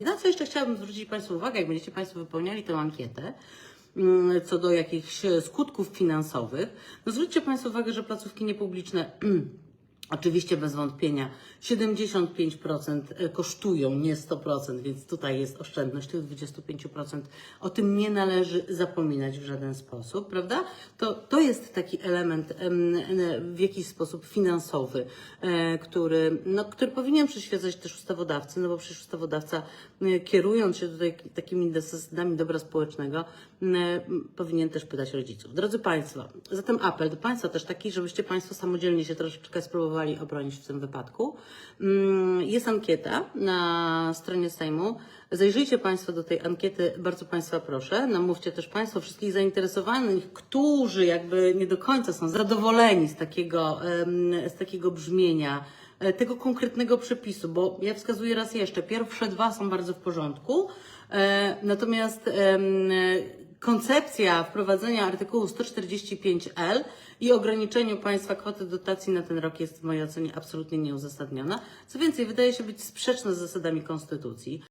Na co jeszcze chciałabym zwrócić Państwu uwagę, jak będziecie Państwo wypełniali tę ankietę, mm, co do jakichś skutków finansowych, no zwróćcie Państwo uwagę, że placówki niepubliczne Oczywiście bez wątpienia 75% kosztują, nie 100%, więc tutaj jest oszczędność tych 25%. O tym nie należy zapominać w żaden sposób, prawda? To, to jest taki element em, em, w jakiś sposób finansowy, e, który, no, który powinien przyświecać też ustawodawcy, no bo przecież ustawodawca e, kierując się tutaj takimi zasadami dobra społecznego, powinien też pytać rodziców. Drodzy Państwo, zatem apel do Państwa też taki, żebyście Państwo samodzielnie się troszeczkę spróbowali obronić w tym wypadku. Mm, Jest ankieta na stronie Sejmu. Zajrzyjcie Państwo do tej ankiety, bardzo Państwa proszę. Namówcie też Państwo wszystkich zainteresowanych, którzy jakby nie do końca są zadowoleni z takiego, z takiego brzmienia e, tego konkretnego przepisu, bo ja wskazuję raz jeszcze, pierwsze dwa są bardzo w porządku, e, natomiast koncepcja wprowadzenia artykułu 145L i ograniczeniu państwa kwoty dotacji na ten rok jest w mojej ocenie absolutnie nieuzasadniona. Co więcej, wydaje się być sprzeczna z zasadami konstytucji.